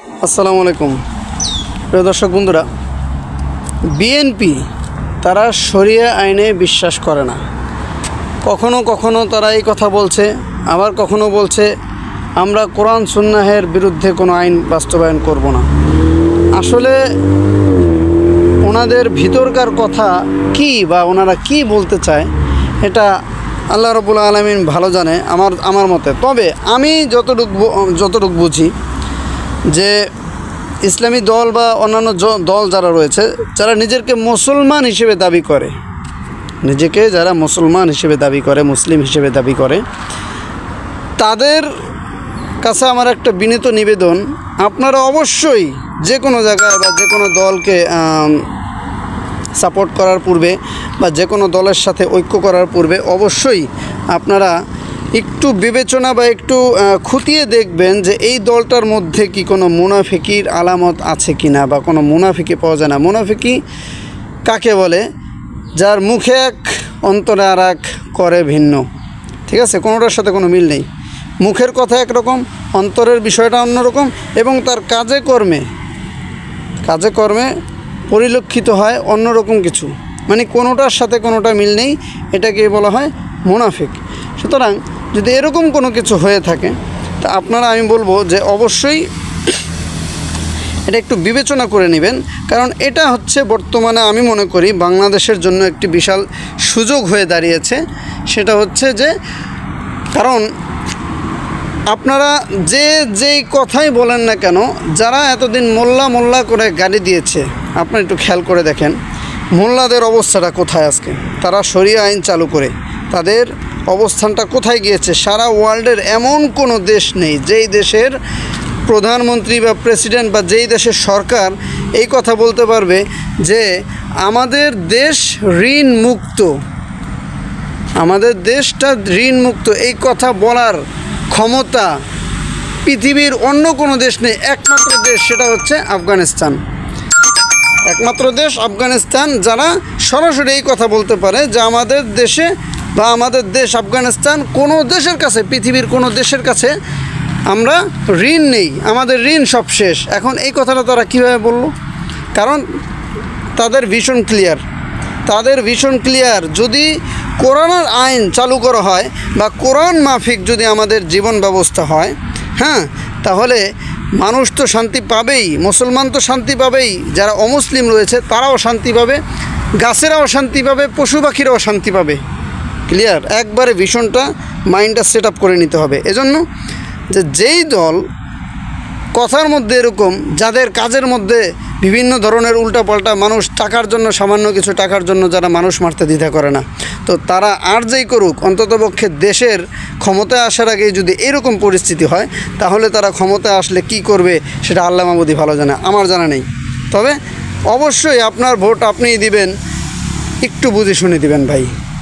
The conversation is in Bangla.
আসসালামু আলাইকুম। প্রিয় দর্শক বন্ধুরা, বিএনপি তারা শরিয়া আইনে বিশ্বাস করে না। কখনো কখনো তারা এই কথা বলছে, আবার কখনো বলছে, আমরা কোরআন সুন্নাহের বিরুদ্ধে কোনো আইন বাস্তবায়ন করব না। আসলে ওনাদের ভিতরকার কথা কি বা ওনারা কি বলতে চায়, এটা আল্লাহ রবুল আলমিন ভালো জানে আমার আমার মতে। তবে আমি যতটুকু যতটুকু বুঝি যে ইসলামী দল বা অন্যান্য দল যারা রয়েছে, যারা নিজেকে মুসলমান হিসেবে দাবি করে, নিজেকে যারা মুসলমান হিসেবে দাবি করে, মুসলিম হিসেবে দাবি করে, তাদের কাছে আমার একটা বিনীত নিবেদন, আপনারা অবশ্যই যে কোনো জায়গায় বা যে কোনো দলকে সাপোর্ট করার পূর্বে বা যে কোনো দলের সাথে ঐক্য করার পূর্বে অবশ্যই আপনারা একটু বিবেচনা বা একটু খুঁটিয়ে দেখবেন যে এই দলটার মধ্যে কি কোনো মুনাফিকির আলামত আছে কি না বা কোনো মুনাফিকি পাওয়া যায় না। মুনাফিকি কাকে বলে? যার মুখে এক, অন্তরে আর এক করে ভিন্ন। ঠিক আছে? কোনোটার সাথে কোনো মিল নেই। মুখের কথা একরকম, অন্তরের বিষয়টা অন্যরকম এবং তার কাজে কর্মে কাজে কর্মে পরিলক্ষিত হয় অন্যরকম কিছু। মানে কোনোটার সাথে কোনোটা মিল নেই, এটাকে বলা হয় মুনাফিক। সুতরাং যদি এরকম কোনো কিছু হয়ে থাকে, তা আপনারা আমি বলব যে অবশ্যই এটা একটু বিবেচনা করে নেবেন। কারণ এটা হচ্ছে বর্তমানে আমি মনে করি বাংলাদেশের জন্য একটি বিশাল সুযোগ হয়ে দাঁড়িয়েছে। সেটা হচ্ছে যে, কারণ আপনারা যে যেই কথাই বলেন না কেন, যারা এতদিন মোল্লা মোল্লা করে গাড়ি দিয়েছে, আপনারা একটু খেয়াল করে দেখেন, মোল্লাদের অবস্থাটা কোথায় আজকে? তারা সরিয়া আইন চালু করে, তাদের অবস্থানটা কোথায় গিয়েছে? সারা ওয়ার্ল্ডের এমন কোনো দেশ নেই যেই দেশের প্রধানমন্ত্রী বা প্রেসিডেন্ট বা যেই দেশের সরকার এই কথা বলতে পারবে যে আমাদের দেশ ঋণ মুক্ত আমাদের দেশটা ঋণ মুক্ত এই কথা বলার ক্ষমতা পৃথিবীর অন্য কোনো দেশ নেই। একমাত্র দেশ সেটা হচ্ছে আফগানিস্তান। একমাত্র দেশ আফগানিস্তান যারা সরাসরি এই কথা বলতে পারে যে আমাদের দেশে বা আমাদের দেশ আফগানিস্তান কোনো দেশের কাছে, পৃথিবীর কোনো দেশের কাছে আমরা ঋণ নেই। আমাদের ঋণ সব শেষ। এখন এই কথাটা তারা কীভাবে বলল? কারণ তাদের ভীষণ ক্লিয়ার তাদের ভীষণ ক্লিয়ার যদি কোরআনের আইন চালু করা হয় বা কোরআন মাফিক যদি আমাদের জীবন ব্যবস্থা হয় হ্যাঁ তাহলে মানুষ তো শান্তি পাবেই, মুসলমান তো শান্তি পাবেই, যারা অমুসলিম রয়েছে তারাও শান্তি পাবে, গাছেরাও শান্তি পাবে, পশু পাখিরাও শান্তি পাবে। ক্লিয়ার? একবারে ভীষণটা মাইন্ডটা সেট আপ করে নিতে হবে। এজন্য যে যেই দল কথার মধ্যে এরকম, যাদের কাজের মধ্যে বিভিন্ন ধরনের উল্টাপাল্টা মানুষ টাকার জন্য, সামান্য কিছু টাকার জন্য যারা মানুষ মারতে দ্বিধা করে না, তো তারা আর যেই করুক, অন্ততপক্ষে দেশের ক্ষমতায় আসার আগে যদি এরকম পরিস্থিতি হয়, তাহলে তারা ক্ষমতায় আসলে কি করবে সেটা আল্লাহ মামুদি ভালো জানে, আমার জানা নেই। তবে অবশ্যই আপনার ভোট আপনিই দিবেন, একটু বুঝে শুনে দিবেন ভাই।